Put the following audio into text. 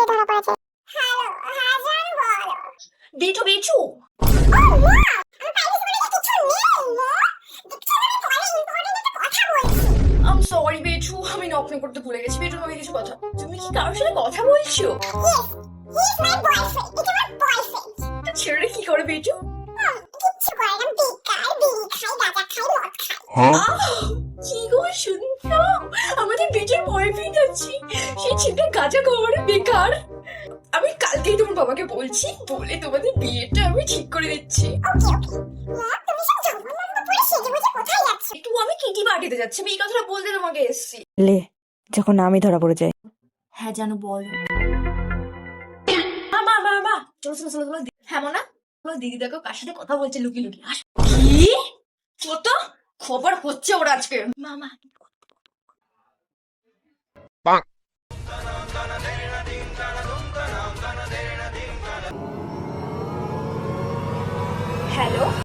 কে ধরা পড়েছে। হ্যালো হ্যাঁ বলো। বেটু বেটু। ও মা আমার প্রাইভেসি বলে কিছু নেই মা। দেখছ আমি পরে ইম্পর্টেন্ট একটা কথা বলছি। আম সরি বেটু আমি নক করতে ভুলে গেছি। বেটু তোমাকে কিছু কথা তুমি কি কারোর সাথে কথা বলছো? Yes he is my boyfriend এটা আমার বয়ফ্রেন্ড তা ছেলেটা কি করে আহ, কি গো শুনলাম আমাদের বেটের বয়ফ্রেন্ড আছে সেই ছেলেটা গাঁজা খাওয়ার বেকার। আমি কালকেই তোমার বাবাকে বলছি বলে তোমাদের বিয়েটা আমি ঠিক করে দিচ্ছি। যাচ্ছ? একটু আমি কিটি পার্টিতে যাচ্ছি আমি এই কথাটা বলতে তোমাকে এসেছি। লে যখন আমি ধরা পড়ে যাই। হ্যাঁ জানো বল। মা মা মা মা। চলো চলো চলো চলো। হ্যাঁ মা না দিদি দেখো কার সাথে কথা বলছে লুকি লুকি আস। কি? কত খবর হচ্ছে ওর আজকে। মামা হ্যালো